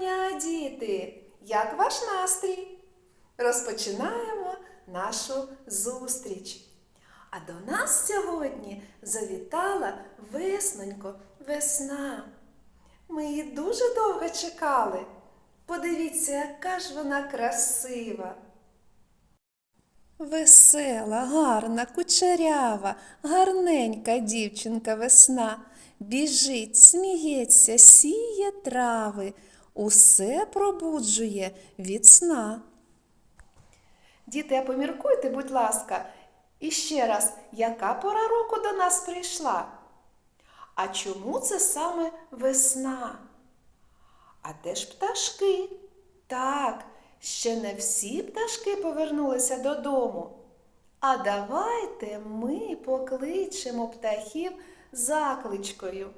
дня, діти! Як ваш настрій? Розпочинаємо нашу зустріч. А до нас сьогодні завітала веснонько, весна. Ми її дуже довго чекали. Подивіться, яка ж вона красива. Весела, гарна, кучерява, гарненька дівчинка весна. Біжить, сміється, сіє трави, усе пробуджує від сна. Діти, а поміркуйте, будь ласка, і ще раз, яка пора року до нас прийшла? А чому це саме весна? А де ж пташки? Так, ще не всі пташки повернулися додому. А давайте ми покличемо птахів закличкою.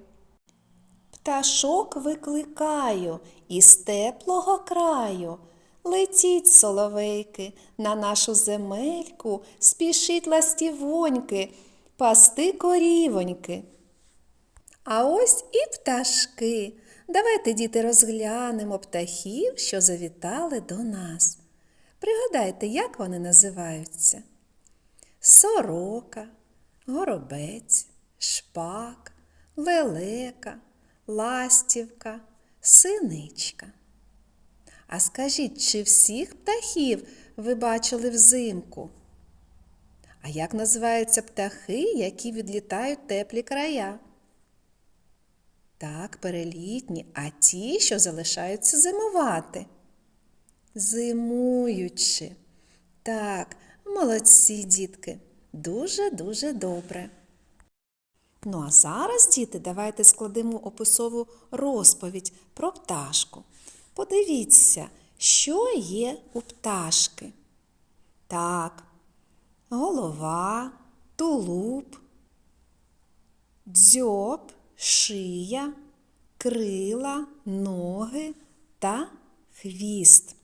Пташок викликаю із теплого краю. Летіть, соловейки, на нашу земельку, спішіть ластівоньки, пасти корівоньки. А ось і пташки. Давайте, діти, розглянемо птахів, що завітали до нас. Пригадайте, як вони називаються: сорока, горобець, шпак, лелека, ластівка, синичка. А скажіть, чи всіх птахів ви бачили взимку? А як називаються птахи, які відлітають теплі края? Так, перелітні, а ті, що залишаються зимувати. Зимуючи. Так, молодці, дітки, дуже-дуже добре. Ну а зараз, діти, давайте складемо описову розповідь про пташку. Подивіться, що є у пташки. Так, голова, тулуб, дзьоб, шия, крила, ноги та хвіст.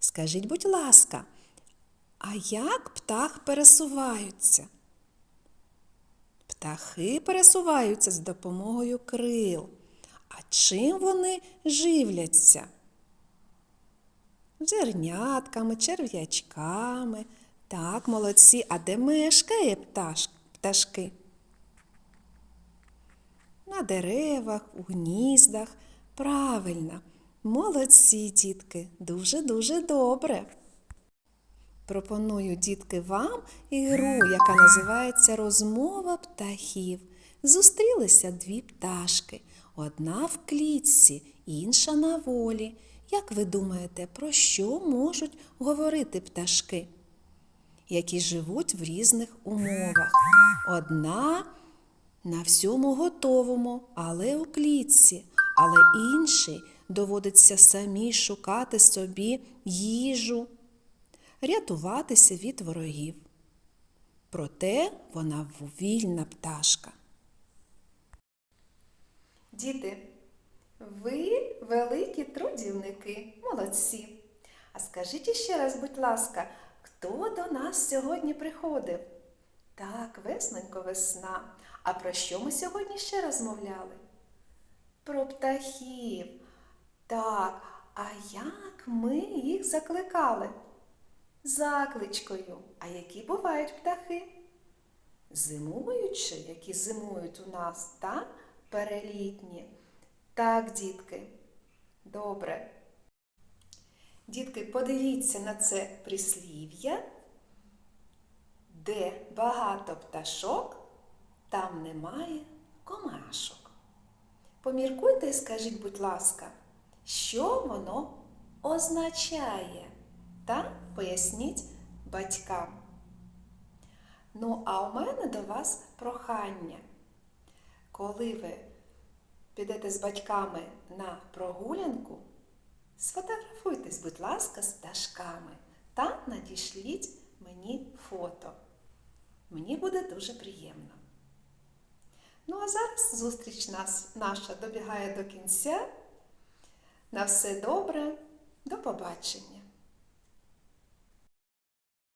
Скажіть, будь ласка, а як птах пересуваються? Птахи пересуваються з допомогою крил. А чим вони живляться? Зернятками, черв'ячками. Так, молодці. А де мешкає пташ, пташки? На деревах, у гніздах. Правильно. Молодці, дітки, дуже-дуже добре. Пропоную, дітки, вам ігру, яка називається Розмова птахів. Зустрілися дві пташки. Одна в клітці, інша на волі. Як ви думаєте, про що можуть говорити пташки, які живуть в різних умовах? Одна на всьому готовому, але у клітці, але іншій доводиться самі шукати собі їжу, рятуватися від ворогів. Проте вона вільна пташка. Діти, ви великі трудівники, молодці. А скажіть ще раз, будь ласка, хто до нас сьогодні приходив? Так, весненько весна. А про що ми сьогодні ще розмовляли? Про птахів. Так, а як ми їх закликали? Закличкою. А які бувають птахи? Зимуючі, які зимують у нас, та перелітні. Так, дітки. Добре. Дітки, подивіться на це прислів'я, де багато пташок, там немає комашок. Поміркуйте і скажіть, будь ласка, що воно означає? Та поясніть батькам. Ну, а у мене до вас прохання. Коли ви підете з батьками на прогулянку, сфотографуйтесь, будь ласка, з пташками та надішліть мені фото. Мені буде дуже приємно. Ну, а зараз зустріч нас, наша добігає до кінця. На все добре, до побачення!